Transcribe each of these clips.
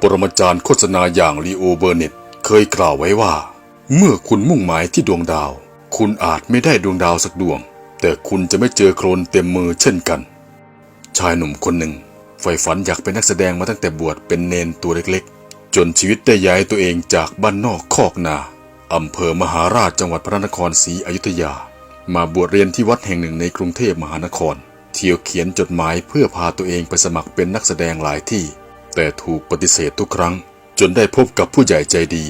ปรมาจารย์โฆษณาอย่างลีโอเบอร์เน็ตเคยกล่าวไว้ว่า เมื่อคุณมุ่งหมายที่ดวงดาว คุณอาจไม่ได้ดวงดาวสักดวง แต่คุณจะไม่เจอโคลนเต็มมือเช่นกัน ชายหนุ่มคนหนึ่งใฝ่ฝันอยากเป็นนักแสดงมาตั้งแต่บวชเป็นเนนตัวเล็กๆ จนชีวิตได้ย้ายตัวเองจากบ้านนอกคอกนาอำเภอมหาราชจังหวัดพระนครศรีอยุธยา มาบวชเรียนที่วัดแห่งหนึ่งในกรุงเทพมหานคร เที่ยวเขียนจดหมายเพื่อพาตัวเองไปสมัครเป็นนักแสดงหลายที่ แต่ถูกปฏิเสธทุกครั้ง จนได้พบกับผู้ใหญ่ใจดี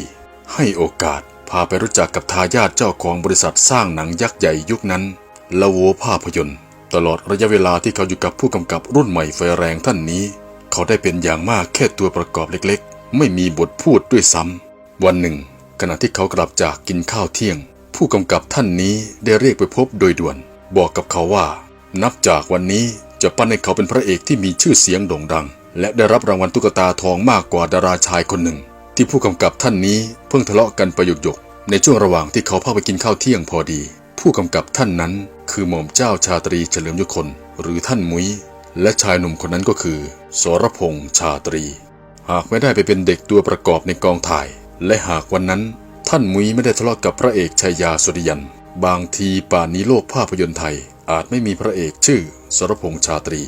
ให้โอกาสพาไปรู้จักกับทายาทเจ้าของบริษัทสร้างหนังยักษ์ใหญ่ยุคนั้นละโวภาพยนตร์ ตลอดระยะเวลาที่เขาอยู่กับผู้กำกับรุ่นใหม่ไฟแรงท่านนี้ เขาได้เป็นอย่างมากแค่ตัวประกอบเล็กๆ ไม่มีบทพูดด้วยซ้ำวันหนึ่ง ขณะที่เขากลับจากกินข้าวเที่ยง ผู้กำกับท่านนี้ได้เรียกไปพบโดยด่วน บอกกับเขาว่า นับจากวันนี้จะปั้นให้เขาเป็นพระเอกที่มีชื่อเสียงโด่งดัง และได้รับรางวัลตุ๊กตาทองมากกว่าดาราชายคนหนึ่ง ที่ผู้กำกับท่านนี้เพิ่งทะเลาะกันประหยกๆในช่วงระหว่างที่เขาพาไปกินข้าวเที่ยงพอดี ผู้กำกับท่านนั้นคือหม่อมเจ้าชาตรีเฉลิมยุคนหรือท่านมุ้ย และชายหนุ่มคนนั้นก็คือสรพงษ์ชาตรี หากไม่ได้ไปเป็นเด็กตัวประกอบในกองถ่าย และหากวันนั้น ท่านมุ้ยไม่ได้ทะเลาะกับพระเอกชัยยาสุริยัน บางทีป่านนี้โลกภาพยนตร์ไทยอาจไม่มีพระเอกชื่อสรพงษ์ชาตรี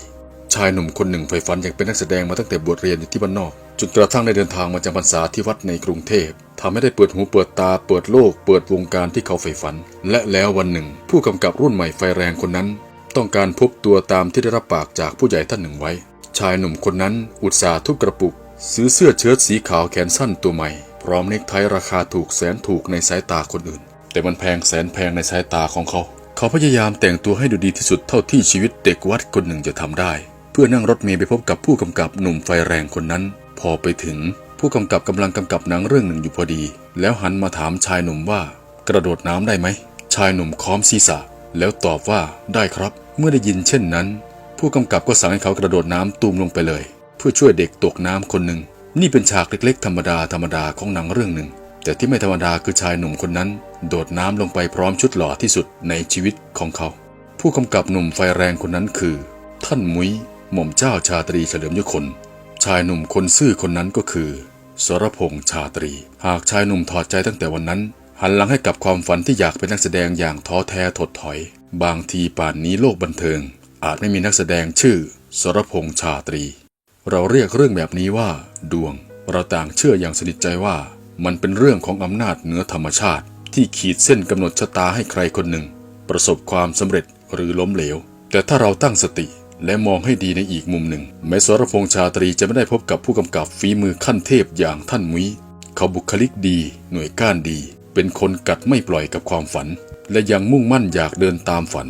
ชายหนุ่มคนหนึ่งใฝ่ฝันอยากเป็นนักแสดงมาตั้งแต่บวชเรียนอยู่ที่บ้านนอก จนกระทั่งได้เดินทางมาจำพรรษาที่วัดในกรุงเทพทำให้ได้เปิดหูเปิดตาเปิดโลก เปิดวงการที่เขาใฝ่ฝัน และแล้ววันหนึ่ง ผู้กำกับรุ่นใหม่ไฟแรงคนนั้น ต้องการพบตัวตามที่ได้รับปากจากผู้ใหญ่ท่านหนึ่งไว้ ชายหนุ่มคนนั้นอุตส่าห์ทุบกระปุก ซื้อเสื้อเชิ้ตสีขาวแขนสั้นตัวใหม่ พร้อมเนคไทราคาถูกแสนถูกในสายตาคนอื่น แต่มันแพงแสนแพงในสายตาของเขา เขาพยายามแต่งตัวให้ดูดีที่สุดเท่าที่ชีวิตเด็กวัดคนหนึ่งจะทำได้ พื่อนั่งรถเมล์ไปพบกับผู้กำกับหนุ่มไฟแรงคนนั้น พอไปถึง ผู้กำกับกำลังกำกับหนังเรื่องหนึ่งอยู่พอดี แล้วหันมาถามชายหนุ่มว่า กระโดดน้ำได้ไหม ชายหนุ่มค้อมศีรษะ แล้วตอบว่าได้ครับ เมื่อได้ยินเช่นนั้น ผู้กำกับก็สั่งให้เขากระโดดน้ำตูมลงไปเลย เพื่อช่วยเด็กตกน้ำคนหนึ่งนี่เป็นฉากเล็กๆ ธรรมดาธรรมดาของหนังเรื่องหนึ่ง แต่ที่ไม่ธรรมดาคือชายหนุ่มคนนั้น โดดน้ำลงไปพร้อมชุดหล่อที่สุดในชีวิตของเขา ผู้กำกับหนุ่มไฟแรงคนนั้นคือ ท่านมุ้ย หม่อมเจ้าชาตรีเฉลิมยุคน ชายหนุ่มคนซื่อคนนั้นก็คือ สรพงษ์ชาตรี หากชายหนุ่มถอดใจตั้งแต่วันนั้น หันหลังให้กับความฝันที่อยากเป็นนักแสดงอย่างท้อแท้ถดถอย บางทีป่านนี้โลกบันเทิง อาจไม่มีนักแสดงชื่อ สรพงษ์ชาตรี เราเรียกเรื่องแบบนี้ว่า ดวง เราต่างเชื่ออย่างสนิทใจว่า มันเป็นเรื่องของอำนาจเหนือธรรมชาติ ที่ขีดเส้นกำหนดชะตาให้ใครคนหนึ่ง ประสบความสำเร็จหรือล้มเหลว แต่ถ้าเราตั้งสติ และมองให้ดีในอีกมุมหนึ่ง แม้สรพงษ์ชาตรีจะไม่ได้พบกับผู้กำกับฝีมือขั้นเทพอย่างท่านมุ้ยเขาบุคลิกดี หน่วยก้านดี เป็นคนกัดไม่ปล่อยกับความฝัน และยังมุ่งมั่นอยากเดินตามฝัน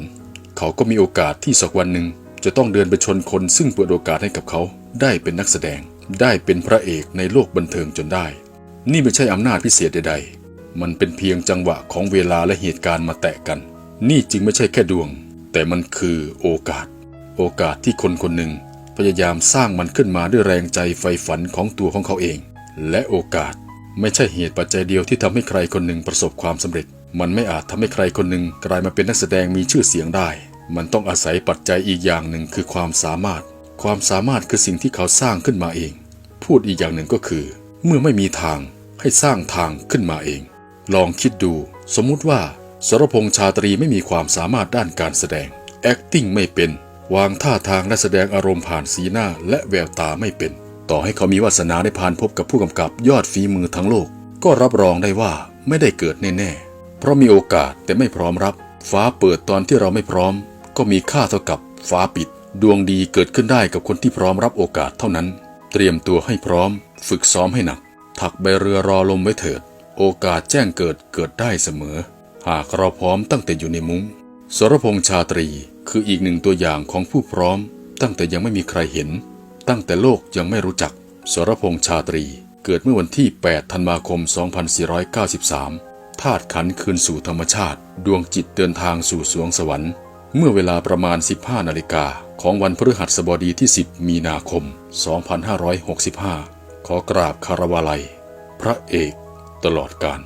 เขาก็มีโอกาสที่สักวันหนึ่ง จะต้องเดินไปชนคนซึ่งเปิดโอกาสให้กับเขา ได้เป็นนักแสดง ได้เป็นพระเอกในโลกบันเทิงจนได้ นี่ไม่ใช่อำนาจพิเศษใด ๆ มันเป็นเพียงจังหวะของเวลาและเหตุการณ์มาแตะกัน นี่จึงไม่ใช่แค่ดวง แต่มันคือโอกาส โอกาสที่คนคนหนึ่ง พยายามสร้างมันขึ้นมาด้วยแรงใจไฟฝันของตัวของเขาเอง และโอกาสไม่ใช่เหตุปัจจัยเดียวที่ทำให้ใครคนหนึ่งประสบความสำเร็จ มันไม่อาจทำให้ใครคนหนึ่งกลายมาเป็นนักแสดงมีชื่อเสียงได้ มันต้องอาศัยปัจจัยอีกอย่างหนึ่งคือความสามารถ ความสามารถคือสิ่งที่เขาสร้างขึ้นมาเอง พูดอีกอย่างหนึ่งก็คือ เมื่อไม่มีทางให้สร้างทางขึ้นมาเอง ลองคิดดู สมมุติว่าสรพงษ์ชาตรีไม่มีความสามารถด้านการแสดง acting ไม่เป็น วางท่าทางและแสดงอารมณ์ผ่านสีหน้าและแววตาไม่เป็น ต่อให้เขามีวาสนาได้ผ่านพบกับผู้กำกับยอดฝีมือทั้งโลก ก็รับรองได้ว่าไม่ได้เกิดแน่ๆ เพราะมีโอกาสแต่ไม่พร้อมรับ ฟ้าเปิดตอนที่เราไม่พร้อม ก็มีค่าเท่ากับฟ้าปิด ดวงดีเกิดขึ้นได้กับคนที่พร้อมรับโอกาสเท่านั้น เตรียมตัวให้พร้อม ฝึกซ้อมให้หนัก ถักใบเรือรอลมไว้เถิด โอกาสแจ้งเกิดเกิดได้เสมอ หากเราพร้อมตั้งแต่อยู่ในมุง้งสรพงษ์ชาตรี คืออีกหนึ่งตัวอย่างของผู้พร้อม ตั้งแต่ยังไม่มีใครเห็น ตั้งแต่โลกยังไม่รู้จัก สรพงษ์ชาตรี เกิดเมื่อวันที่ 8 ธันวาคม 2493 ธาตุขันคืนสู่ธรรมชาติ ดวงจิตเดินทางสู่สวงสวรรค์ เมื่อเวลาประมาณ 15 นาฬิกาของวันพฤหัสบดีที่ 10 มีนาคม 2565 ขอกราบคารวะไลพระเอกตลอดกาล